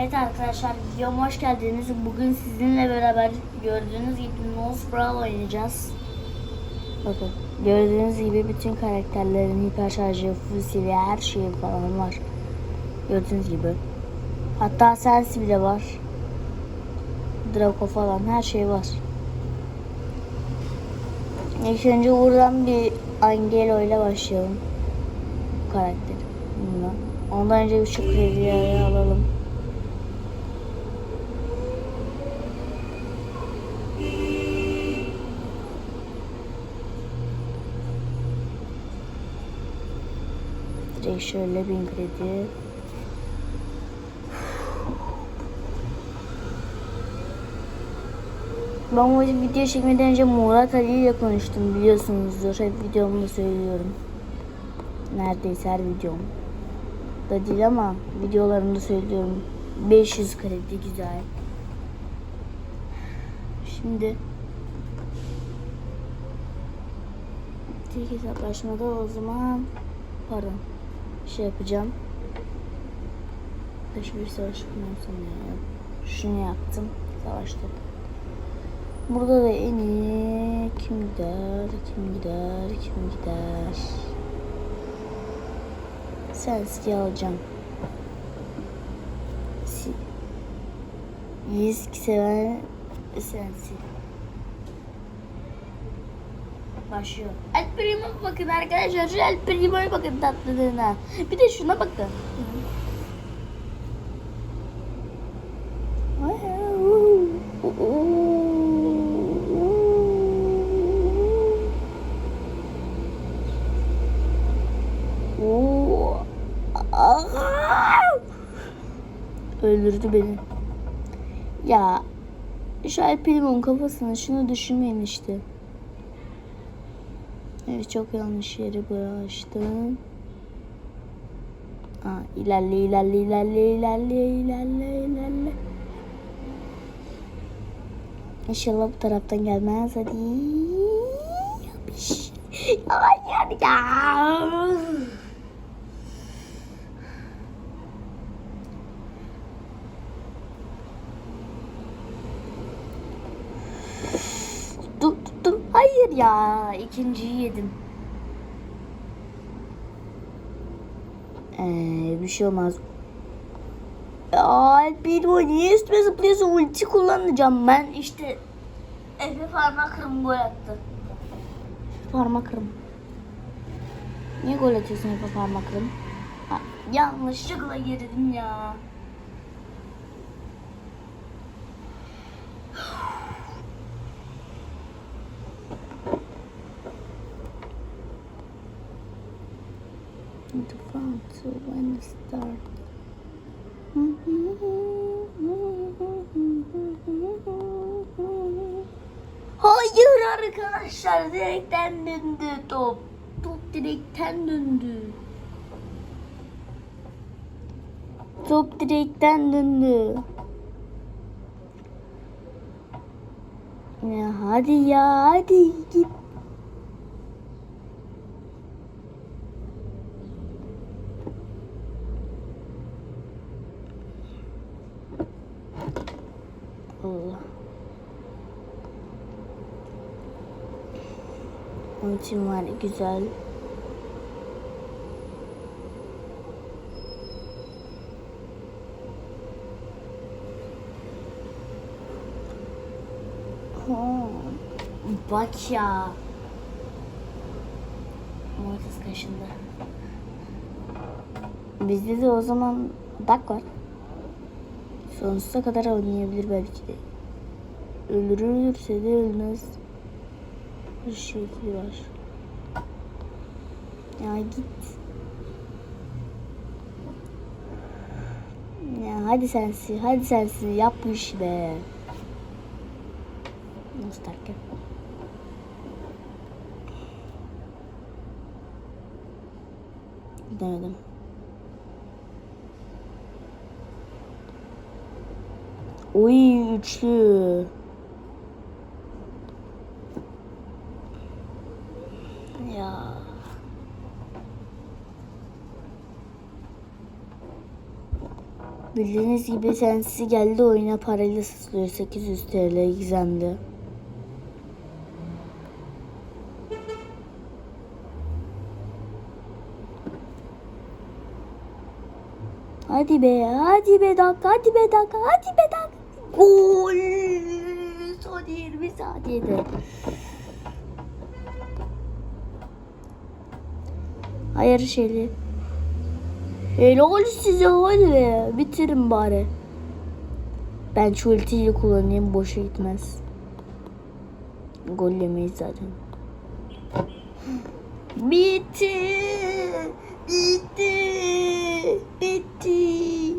Evet arkadaşlar videoma hoş geldiniz. Bugün sizinle beraber gördüğünüz gibi Nose Brawl oynayacağız. Bakın gördüğünüz gibi bütün karakterlerin hiper şarjı, seviye her şeyi falan var. Gördüğünüz gibi. Hatta Sensi bile var. Draco falan her şey var. İlk önce buradan bir Angelo ile başlayalım. Bu karakteri. Bununla. Ondan önce bir şu kredileri alalım. Direkt şöyle bin kredi. Ben bu video çekmeden önce Murat Ali ile konuştum biliyorsunuzdur. Hep videomda söylüyorum. Neredeyse her videom. Da değil ama videolarımda söylüyorum. 500 kredi güzel. Şimdi tek hesaplaşmada o zaman pardon şey yapacağım. Beş bir savaş sonra ya. Şunu yaptım. Savaştık. Burada da en iyi kim gider, kim gider, kim gider. Senski alacağım. Si. Yisk seven sensi. Başlıyor. El Primo'ya bakın arkadaşlar. Şu El Primo'ya bakın tatlılığına. Bir de şuna bakın. Öldürdü beni. Ya şu El Primo'nun kafasına şunu düşünmeyin işte. Evet çok yanlış yere bulaştım. Aa, ilerle ilerle ilerle ilerle ilerle. İnşallah bu taraftan gelmez hadi. Yapış. Hayır ya. Hayır ya ikinciyi yedim. Ee, bir şey olmaz. Bir o niye üstüme zıplıyorsun ulti kullanacağım ben işte Efe parmak kırım gol attı. Parmak kırım. Niye gol atıyorsun Efe parmak kırım? Yanlışlıkla girdim ya. The front so when it start Hayır arkadaşlar direkten döndü top. Top direkten döndü. Top direkten döndü. Ya hadi ya hadi git. Ultim var güzel. Ha, Bak ya. Mortis kaşındı. Bizde de o zaman dak var. Sonsuza kadar oynayabilir belki de. Öldürülürse de ölmez. Bir şey var. Ya git. Ya hadi sensin, hadi sensin yap bu işi be. Nasıl derken? Denedim. Oy üçlü. Ya. Bildiğiniz gibi sensiz geldi oyuna parayla satılıyor 800 TL gizemli. Hadi be, hadi be dakika, hadi be dakika, hadi be dakika. Gol! Son 20 saniyede. Hayır şeyli. Helal size hadi be. Bitirin bari. Ben şu ultiyi kullanayım boşa gitmez. Gol yemeyiz zaten. Bitti. Bitti. Bitti.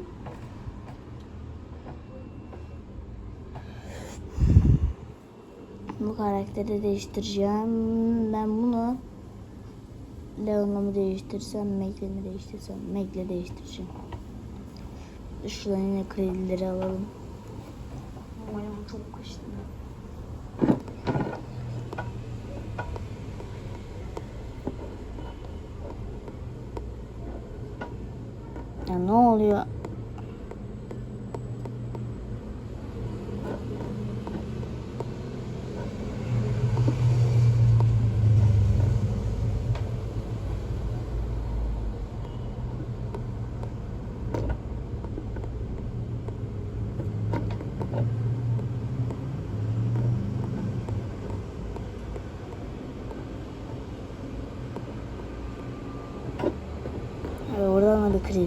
Bu karakteri değiştireceğim. Ben bunu Leon'la mı değiştirsem, mi değiştirsem? Meg'le değiştireceğim. Şuradan yine kredileri alalım. Umarım çok kaçtı. Ya ne oluyor?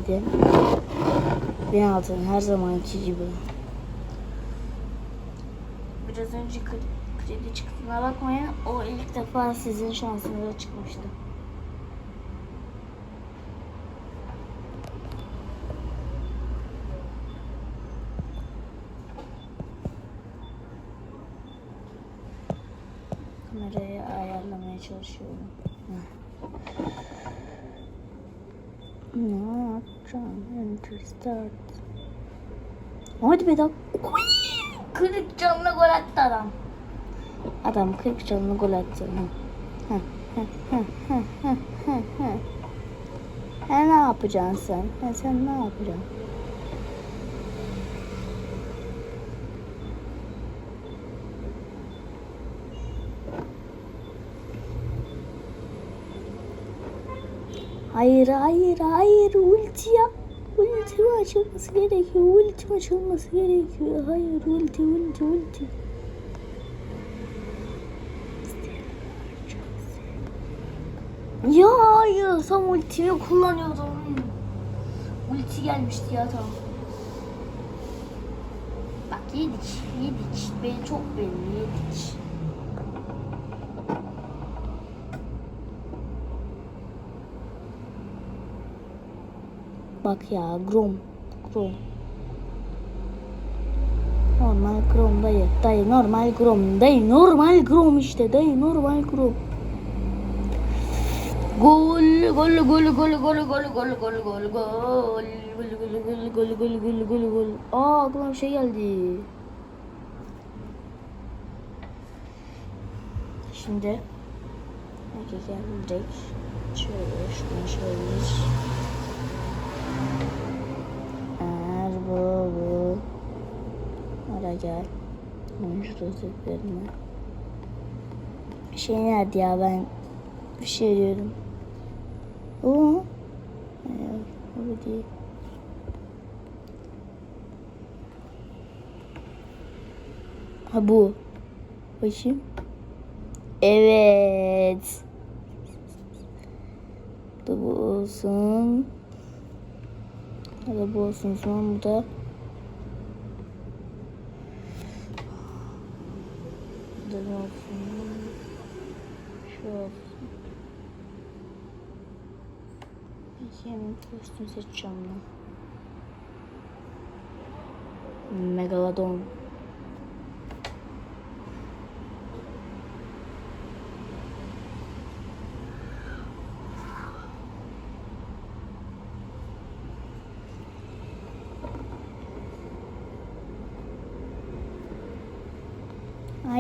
7 1000 altın her zamanki gibi. Biraz önce kredi çıktığına bakmayın. O ilk defa sizin şansınıza çıkmıştı. Kamerayı ayarlamaya çalışıyorum. Yapacağım? Enter start. Hadi be. Oy! 40 canlı gol attı adam. Adam 40 canlı gol attı. Hı, hı, hı, hı, hı, hı, hı. E ne yapacaksın sen? E sen ne yapacaksın? Hayır hayır hayır ulti yap. Ulti açılması gerekiyor. Ulti açılması gerekiyor. Hayır ulti ulti ulti. Ya hayır tam ultimi kullanıyordum. Ulti gelmişti ya tamam. Bak yedik yedik. Beni çok belli yedik. Bak ya Grom. Grom. Normal Grom dayı. Dayı normal Grom. Dayı normal Grom işte. Dayı normal Grom. Gol gol gol gol gol gol gol gol gol gol gol gol gol gol gol gol gol Aa aklıma bir şey geldi. Şimdi Herkese direkt şöyle şunu şöyle eğer bu bu Ara gel. Oyuncu. Bir şey nerede ya ben bir şey diyorum. O. Hayır, o değil. Ha bu. Bakayım. Evet. Bu olsun. Ya da bu olsun. Sonra bu da Bu da ne olsun? Şu olsun. Yemin kostüm seçeceğim lan. Megalodon.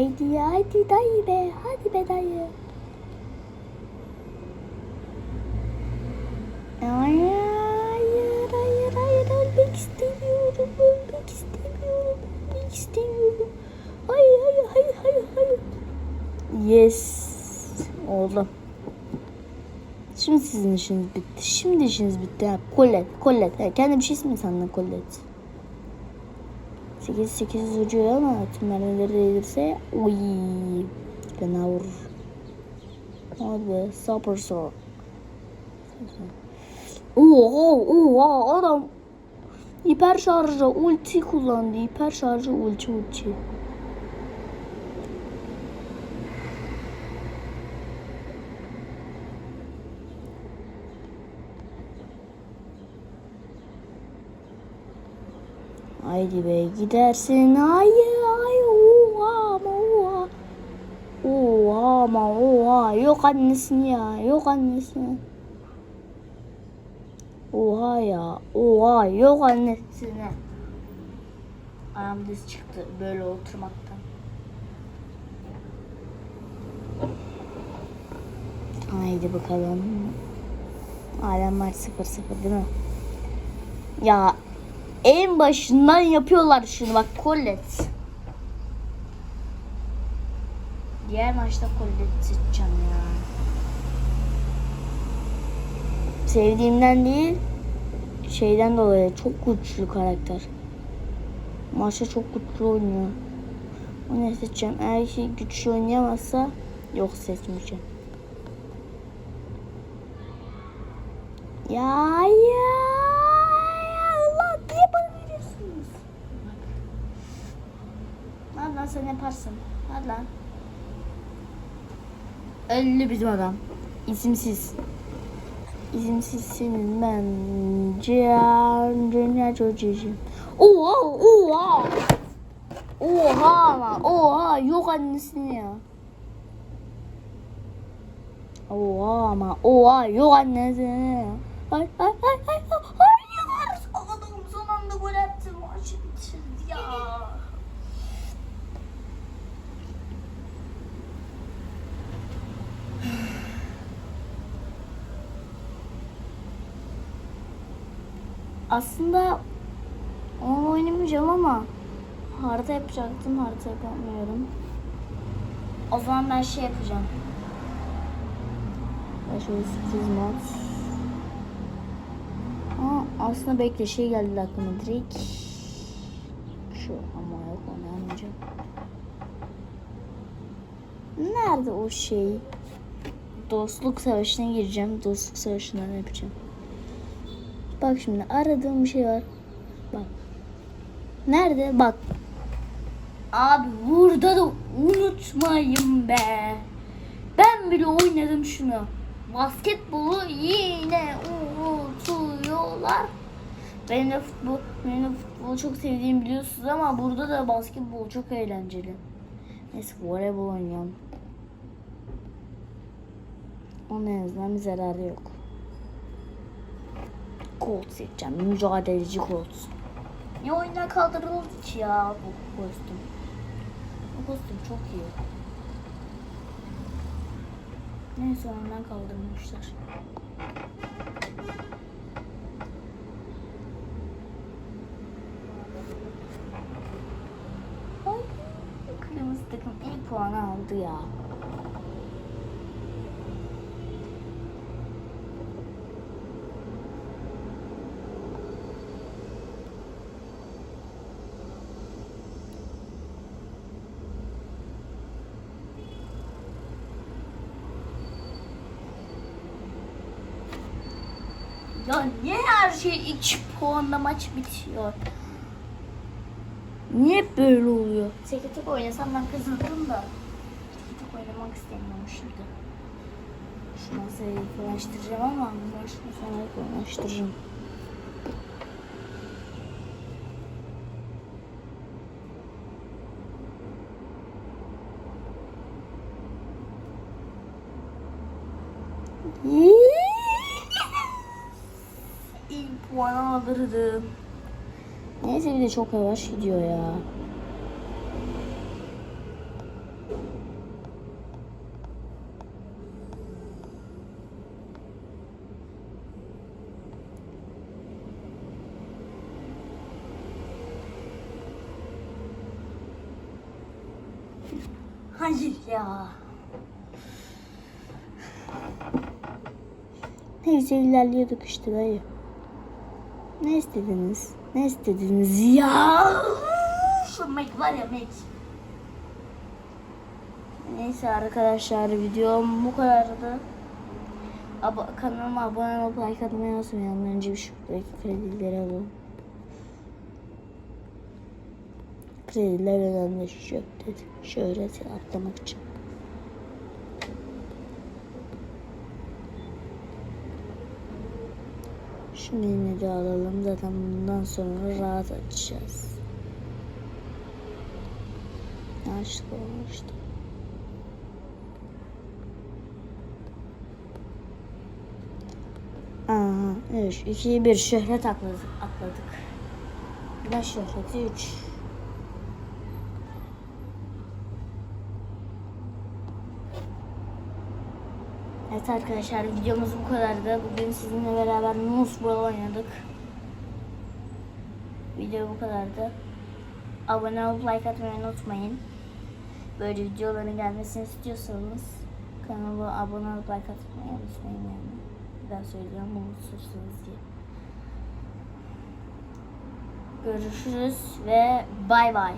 Haydi haydi dayı be. Hadi be dayı. Hayır hayır hayır ölmek istemiyorum. ölmek istemiyorum. Ölmek istemiyorum. Hayır hayır hayır hayır hayır. Yes. Oldu. Şimdi sizin işiniz bitti. Şimdi işiniz bitti. Ha, Colette. Colette. Ha, kendi bir şey ismi sandın Colette. 8 8 ucuyor ama tüm mermileri değdirse uy fena vurur. Hadi super sword. Oha oha adam hiper şarjı ulti kullandı. Hiper şarjı ulti ulti. Haydi be gidersin. Hayır hayır. Oha ama oha. Oha ama oha. Yok annesini ya. Yok annesini. Oha ya. Oha yok annesine. Ayağım düz çıktı böyle oturmaktan. Haydi bakalım. Var sıfır sıfır değil mi? Ya en başından yapıyorlar şunu bak Colette. Diğer maçta Colette seçeceğim ya. Sevdiğimden değil şeyden dolayı çok güçlü karakter. Maçta çok güçlü oynuyor. Onu seçeceğim. Eğer ki güçlü oynayamazsa yok seçmeyeceğim. Ya ya Allah niye bana veriyorsunuz? Hadi lan sen yaparsın. Hadi lan. Öldü bizim adam. İsimsiz. İsimsizsin ben. Cihan dünya çocuğum. Oha oha. Oha ama oha yok annesini ya. Oha ama oha yok annesini. Ay ay ay ay ay hayır. Adam son anda gol attı. Maçı bitirdi ya. Aslında onu oynamayacağım ama harita yapacaktım. Harita yapamıyorum. O zaman ben şey yapacağım. Ben şöyle sürpriz mod. Aa, aslında bekle şey geldi aklıma direkt. Şu ama yok onu almayacağım. Nerede o şey? Dostluk savaşına gireceğim. Dostluk savaşından yapacağım. Bak şimdi aradığım bir şey var. Bak. Nerede? Bak. Abi burada da unutmayın be. Ben bile oynadım şunu. Basketbolu yine unutuyorlar. Benim de futbol, benim de futbolu çok sevdiğimi biliyorsunuz ama burada da basketbol çok eğlenceli. Neyse voleybol oynuyorum. Onun en azından bir zararı yok. Colt seçeceğim. Mücadeleci Colt. Ne oyuna kaldırıldı ki ya bu kostüm. Bu kostüm çok iyi. Neyse ondan kaldırmışlar. Kırmızı takım ilk puanı aldı ya. Ya niye her şey iki puanla maç bitiyor? Niye böyle oluyor? Tek tek oynasam ben kazanırım da. Tek tek oynamak istemiyorum şimdi. Şu masayı kolaylaştıracağım ama başka sonra kolaylaştıracağım. İlk puan alırdım. Neyse bir de çok yavaş gidiyor ya. Hayır ya. Neyse ilerliyorduk işte dayı. Ne istediniz? Ne istediniz ya? Şu Mac var ya Mac. Neyse arkadaşlar videom bu kadardı. Abo kanalıma abone olup like atmayı unutmayın. Önce bir şuradaki kredileri alalım. Krediler önemli şu dedi. Şöyle atlamak için. Şunu yine de alalım. Zaten bundan sonra rahat açacağız. Açtık olmuştu. Aha, 3, 2, 1 şöhret atladık. atladık. Ben şöhreti 3. Evet arkadaşlar videomuz bu kadardı. Bugün sizinle beraber Brawl oynadık. Video bu kadardı. Abone olup like atmayı unutmayın. Böyle videoların gelmesini istiyorsanız kanala abone olup like atmayı unutmayın yani. Bir daha söyleyeceğim unutursunuz diye. Görüşürüz ve bay bay.